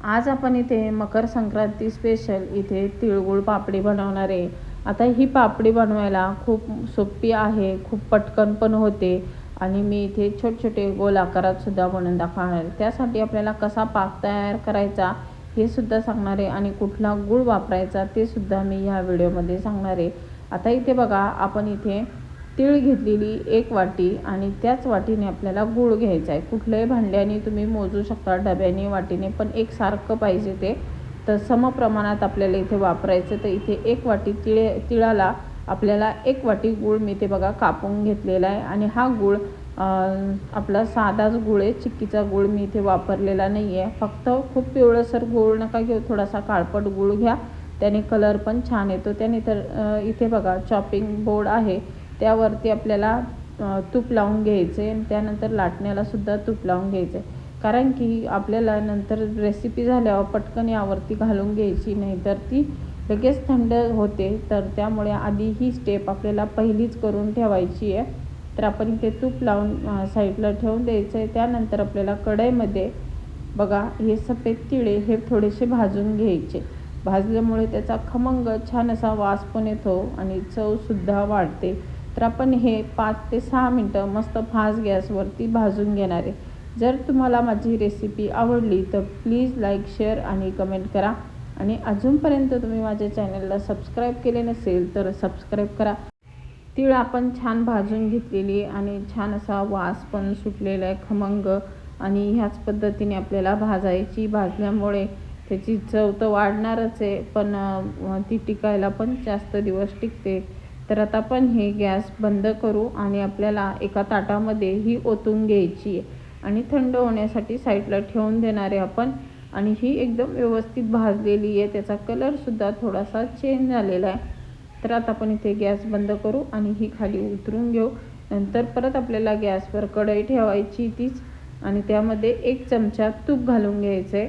आज आपण इथे मकर संक्रांती स्पेशल इथे तिळगुळ पापडी बनवणार आहे. आता ही पापडी बनवायला खूप सोपी आहे खूप पटकन पण होते आणि मी इथे छोटे छोटे गोल आकारात सुद्धा बनवून दाखवणार आहे. त्यासाठी आपल्याला कसा पाक तयार करायचा हे सुद्धा सांगणार आहे आणि कुठला गूळ वापरायचा ते सुद्धा मी ह्या व्हिडिओमध्ये सांगणार आहे. आता इथे बघा आपण इथे तीळ घेतलेली एक वाटी आणि त्याच वाटीने आपल्याला गूळ घ्यायचा आहे. कुठल्याही भांड्याने तुम्ही मोजू शकता डब्याने वाटीने पण एक सारखं पाहिजे ते. तर समप्रमाणात आपल्याला इथे वापरायचं तर इथे एक वाटी तिळे तिळाला आपल्याला एक वाटी गूळ मी ते बघा कापून घेतलेला आहे. आणि हा गूळ आपला साधाच गूळ आहे. चिक्कीचा गूळ मी इथे वापरलेला नाही आहे फक्त खूप पिवळसर गूळ नका घेऊ. थोडासा काळपट गूळ घ्या. त्याने कलर पण छान येतो. त्याने तर इथे बघा चॉपिंग बोर्ड आहे. त्यावरती आपल्याला तूप लावून घ्यायचे आणि त्यानंतर लाटण्यालासुद्धा तूप लावून घ्यायचे. कारण की आपल्याला नंतर रेसिपी झाल्यावर पटकन यावरती घालून घ्यायची नाही. तर ती लगेच थंड होते. तर त्यामुळे आधी ही स्टेप आपल्याला पहिलीच करून ठेवायची आहे. तर आपण इथे तूप लावून साईडला ठेवून द्यायचं आहे त्यानंतर आपल्याला कढईमध्ये बघा हे सफेद तिळे हे थोडेसे भाजून घ्यायचे. भाजल्यामुळे त्याचा खमंग छान असा वास पण येतो आणि चवसुद्धा वाढते. तर आपण हे पाच ते सहा मिनटं मस्त फास्ट गॅसवरती भाजून घेणार आहे. जर तुम्हाला माझी रेसिपी आवडली तर प्लीज लाईक शेअर आणि कमेंट करा. आणि अजूनपर्यंत तुम्ही माझ्या चॅनलला सबस्क्राईब केले नसेल तर सबस्क्राईब करा. तीळ आपण छान भाजून घेतलेली आणि छान असा वास पण सुटलेला आहे खमंग. आणि ह्याच पद्धतीने आपल्याला भाजायची भाजल्यामुळे त्याची चव तर वाढणारच आहे पण ती टिकायला पण जास्त दिवस टिकते. तर आता आपण हे गॅस बंद करू आणि आपल्याला एका ताटामध्ये ही ओतून घ्यायची आहे. आणि थंड होण्यासाठी साईडला ठेवून देणार आहे आपण. आणि ही एकदम व्यवस्थित भाजलेली आहे. त्याचा कलरसुद्धा थोडासा चेंज झालेला आहे. तर आता आपण इथे गॅस बंद करू आणि ही खाली उतरून घेऊ. नंतर परत आपल्याला गॅसवर कढई ठेवायची तीच. आणि त्यामध्ये एक चमचा तूप घालून घ्यायचं आहे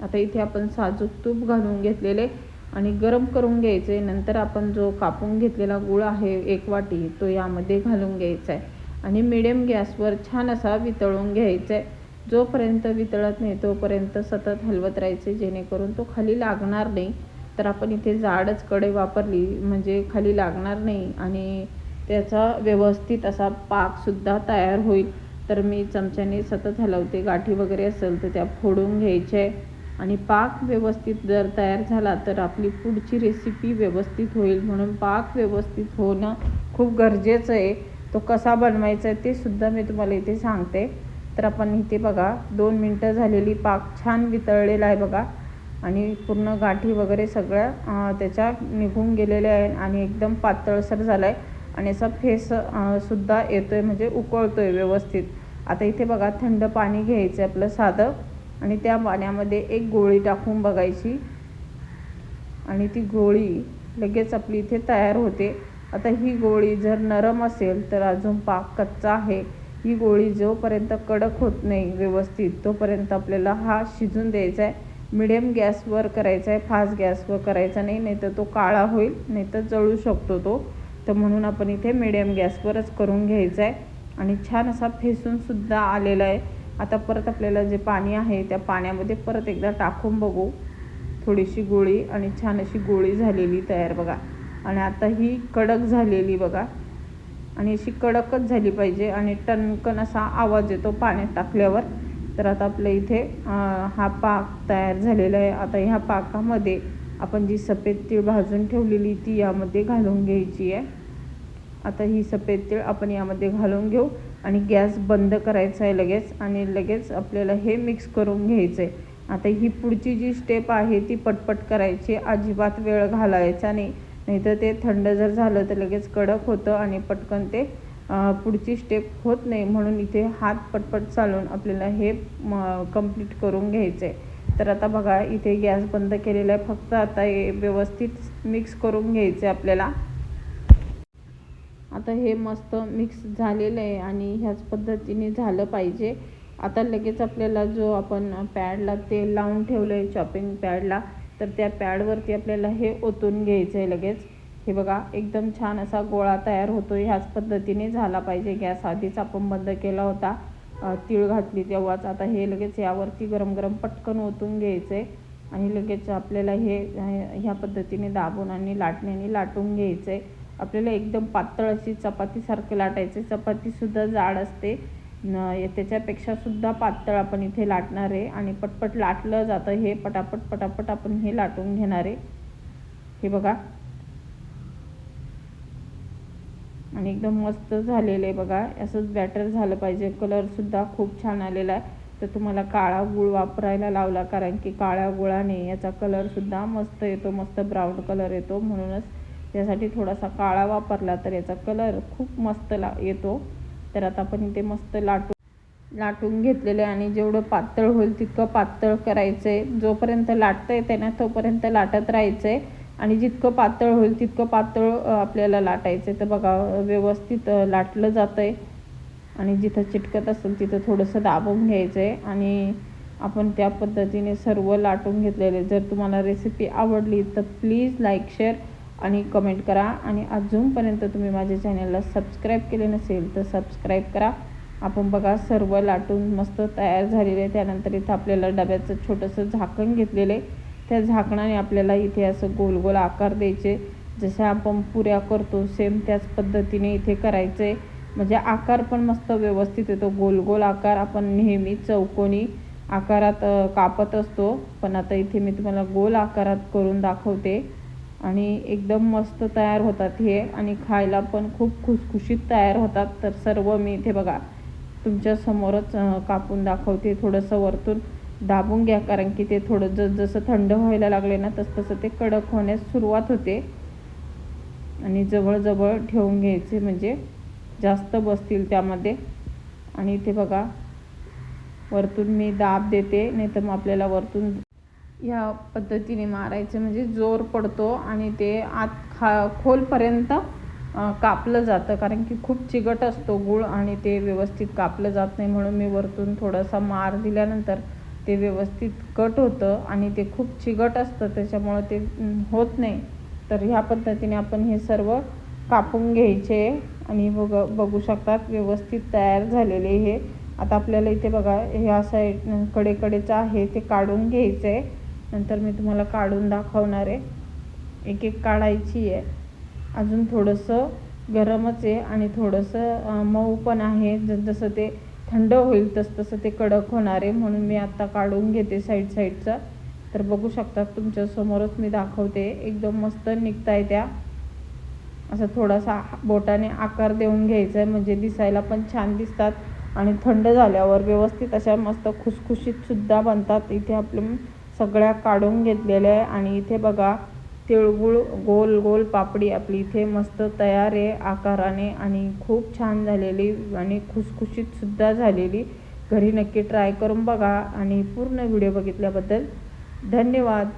आता इथे आपण साजूक तूप घालून घेतलेले आणि गरम करून घ्यायचे. नंतर आपण जो कापून घेतलेला गुळ आहे एक वाटी तो यामध्ये घालून घ्यायचा आहे. आणि मिडियम गॅसवर छान असा वितळून घ्यायचा आहे. जोपर्यंत वितळत नाही तोपर्यंत सतत हलवत राहायचे जेणेकरून तो खाली लागणार नाही. तर आपण इथे जाडच कडे वापरली म्हणजे खाली लागणार नाही आणि त्याचा व्यवस्थित असा पाकसुद्धा तयार होईल. तर मी चमच्याने सतत हलवते. गाठी वगैरे असेल तर त्या फोडून घ्यायच्या आणि पाक व्यवस्थित जर तयार झाला तर आपली पुढची रेसिपी व्यवस्थित होईल म्हणून पाक व्यवस्थित होणं खूप गरजेचं आहे. तो कसा बनवायचा आहे ते सुद्धा मी तुम्हाला इथे सांगते. तर आपण इथे बघा दोन मिनटं झालेली पाक छान वितळलेला आहे बघा. आणि पूर्ण गाठी वगैरे सगळ्या त्याच्या निघून गेलेल्या आहे आणि एकदम पातळसर झाला आहे आणि असा फेस सुद्धा येतो आहे म्हणजे उकळतो आहे व्यवस्थित. आता इथे बघा थंड पाणी घ्यायचं आहे आपलं साधं. आणि त्या पाण्यामध्ये एक गोळी टाकून बघायची. आणि ती गोळी लगेच आपली इथे तयार होते. आता ही गोळी जर नरम असेल तर अजून पाक कच्चा आहे. ही गोळी जोपर्यंत कडक होत नाही व्यवस्थित तोपर्यंत आपल्याला हा शिजून द्यायचा आहे मिडियम गॅसवर करायचा आहे फास्ट गॅसवर करायचा नाही नाही तर तो काळा होईल नाही तर जळू शकतो तो. तर म्हणून आपण इथे मिडियम गॅसवरच करून घ्यायचा आहे आणि छान असा फेसूनसुद्धा आलेला आहे आता परत आपल्याला जे पाणी आहे त्या पाण्यामध्ये परत एकदा टाकून बघू. थोडीशी गोळी आणि छान अशी गोळी झालेली तयार बघा. आणि आता ही कडक झालेली बघा. आणि अशी कडकच झाली पाहिजे आणि टणकन असा आवाज येतो पाण्यात टाकल्यावर. तर आता आपल्या इथे हा पाक तयार झालेला आहे. आता ह्या पाकामध्ये आपण जी सफेद तीळ भाजून ठेवलेली ती यामध्ये घालून घ्यायची आहे. आता ही सफेद तीळ आपण यामध्ये घालून घेऊ आणि गॅस बंद करायचा आहे लगेच आणि लगेच आपल्याला हे मिक्स करून घ्यायचं आहे. आता ही पुढची जी स्टेप आहे ती पटपट करायची अजिबात वेळ घालायचा नाही. नाहीतर ते थंड जर झालं तर लगेच कडक होतं आणि पटकन ते पुढची स्टेप होत नाही. म्हणून इथे हात पटपट चालून आपल्याला हे कंप्लीट करून घ्यायचं आहे तर आता बघा इथे गॅस बंद केलेला आहे. फक्त आता हे व्यवस्थित मिक्स करून घ्यायचं आहे आपल्याला. आता हे मस्त मिक्स झालेलं आहे आणि ह्याच पद्धतीने झालं पाहिजे. आता लगेच आपल्याला जो आपण पॅडला तेल लावून ठेवलं आहे चॉपिंग पॅडला तर त्या पॅडवरती आपल्याला हे ओतून घ्यायचं आहे लगेच. हे बघा एकदम छान असा गोळा तयार होतो ह्याच पद्धतीने झाला पाहिजे. गॅस आधीच आपण बंद केला होता. तीळ घातली तेव्हाच. आता हे लगेच यावरती गरम गरम पटकन ओतून घ्यायचं आहे आणि लगेच आपल्याला हे ह्या पद्धतीने दाबून आणि लाटण्याने लाटून घ्यायचं आहे आपल्याला एकदम पातळ अशी चपातीसारखं लाटायचे. चपातीसुद्धा जाड असते. न त्याच्यापेक्षा सुद्धा पातळ आपण इथे लाटणार आहे. आणि पटपट लाटलं जातं. हे पटापट पटापट आपण हे लाटून घेणार आहे. हे बघा. आणि एकदम मस्त झालेलं आहे बघा. असंच बॅटर झालं पाहिजे. कलरसुद्धा खूप छान आलेला आहे. तर तुम्हाला काळा गुळ वापरायला लावला. कारण की काळ्या गुळाने याचा कलरसुद्धा मस्त येतो. मस्त ब्राऊन कलर येतो. म्हणूनच त्यासाठी थोडासा काळा वापरला तर याचा कलर खूप मस्त ला येतो. तर आता आपण इथे मस्त लाटून लाटून घेतलेले आणि जेवढं पातळ होईल तितकं पातळ करायचं आहे जोपर्यंत लाटतं येते ना तोपर्यंत लाटत राहायचं आहे आणि जितकं पातळ होईल तितकं पातळ आपल्याला लाटायचं आहे तर बघा व्यवस्थित लाटलं जातं आहे आणि जिथं चिटकत असेल तिथं थोडंसं दाबून घ्यायचं आहे आणि आपण त्या पद्धतीने सर्व लाटून घेतलेले. जर तुम्हाला रेसिपी आवडली तर प्लीज लाईक शेअर आणि कमेंट करा. आणि अजूनपर्यंत तुम्ही माझ्या चॅनलला सबस्क्राईब केले नसेल तर सबस्क्राईब करा. आपण बघा सर्व लाटून मस्त तयार झालेले आहे त्यानंतर इथं आपल्याला डब्याचं छोटंसं झाकण घेतलेलं आहे. त्या झाकणाने आपल्याला इथे असं गोल गोल आकार द्यायचे. जसे आपण पुऱ्या करतो सेम त्याच पद्धतीने इथे करायचं आहे म्हणजे आकार पण मस्त व्यवस्थित येतो. गोल गोल आकार आपण नेहमी चौकोनी आकारात कापत असतो. पण आता इथे मी तुम्हाला गोल आकारात करून दाखवते. आणि एकदम मस्त तयार होतात हे आणि खायला पण खूप खुसखुशीत तयार होतात. तर सर्व मी इथे बघा तुमच्यासमोरच कापून दाखवते. थोडंसं वरतून दाबून घ्या कारण की ते थोडं जसजसं थंड व्हायला लागले ना तसं तसं ते कडक होण्यास सुरुवात होते. आणि जवळजवळ ठेवून घ्यायचे म्हणजे जास्त बसतील त्यामध्ये. आणि इथे बघा वरतून मी दाब देते नाही तर मग आपल्याला वरतून ह्या पद्धतीने मारायचे. म्हणजे जोर पडतो आणि ते आत खा खोलपर्यंत कापलं जातं. कारण की खूप चिकट असतो गूळ आणि ते व्यवस्थित कापलं जात नाही. म्हणून मी वरतून थोडासा मार दिल्यानंतर ते व्यवस्थित कट होतं आणि ते खूप चिकट असतं. त्याच्यामुळं ते होत नाही. तर ह्या पद्धतीने आपण हे सर्व कापून घ्यायचे आणि बघ बघू शकतात व्यवस्थित तयार झालेले हे. आता आपल्याला इथे बघा ह्या साईड कडेकडेचं आहे ते काढून घ्यायचं आहे नंतर मी तुम्हाला काढून दाखवणार आहे. एक एक काढायची आहे. अजून थोडंसं गरमच आहे आणि थोडंसं मऊ पण आहे. जसं ते थंड होईल तसं तसं ते कडक होणार आहे म्हणून मी आत्ता काढून घेते साईड साईडचं तर बघू शकतात तुमच्यासमोरच मी दाखवते. एकदम मस्त निघत आहे त्या. असं थोडासा बोटाने आकार देऊन घ्यायचा आहे. म्हणजे दिसायला पण छान दिसतात आणि थंड झाल्यावर व्यवस्थित अशा मस्त खुसखुशीतसुद्धा बनतात. इथे आपले सगळ्या काढून घेतलेल्या आहे. आणि इथे बघा तिळगुळ गोल गोल पापडी आपली इथे मस्त तयार आहे आकाराने आणि खूप छान झालेली आणि खुसखुशीतसुद्धा झालेली. घरी नक्की ट्राय करून बघा आणि पूर्ण व्हिडिओ बघितल्याबद्दल धन्यवाद.